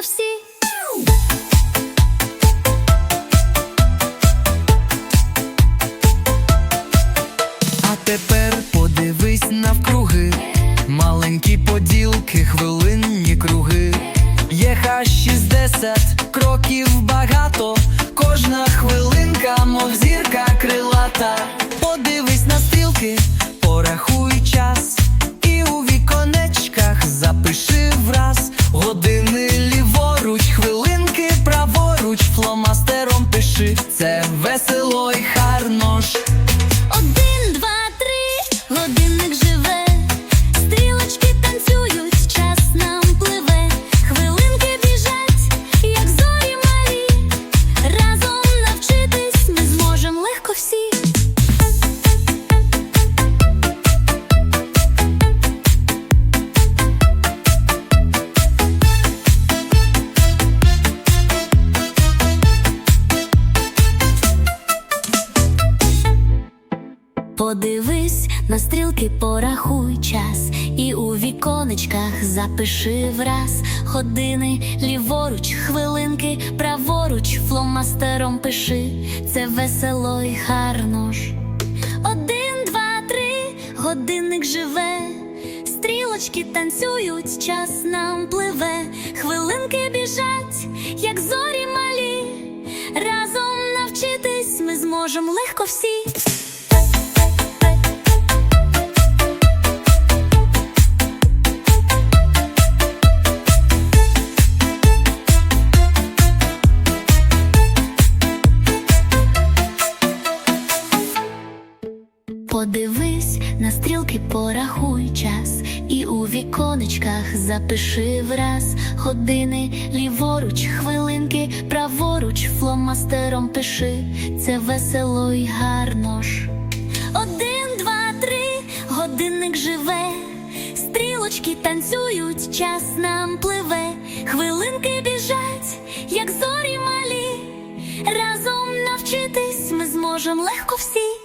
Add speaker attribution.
Speaker 1: близько всі. А тепер подивись навкруги, маленькі поділки, хвилинні круги. Є ха 60 кроків багато, кожна. Фломастером. Це
Speaker 2: Подивись на стрілки, порахуй час, і у віконечках запиши враз години ліворуч, хвилинки, праворуч, фломастером пиши, це весело й гарно ж. Один, два, три, годинник живе, стрілочки танцюють, час нам пливе, хвилинки біжать, як зорі малі. Разом навчитись ми зможем легко всі. Подивись на стрілки, порахуй час, і у віконечках запиши враз. Години ліворуч, хвилинки, праворуч, фломастером пиши, це весело й гарно ж. Один, два, три, годинник живе, стрілочки танцюють, час нам пливе, хвилинки біжать, як зорі малі. Разом навчитись ми зможем легко всі.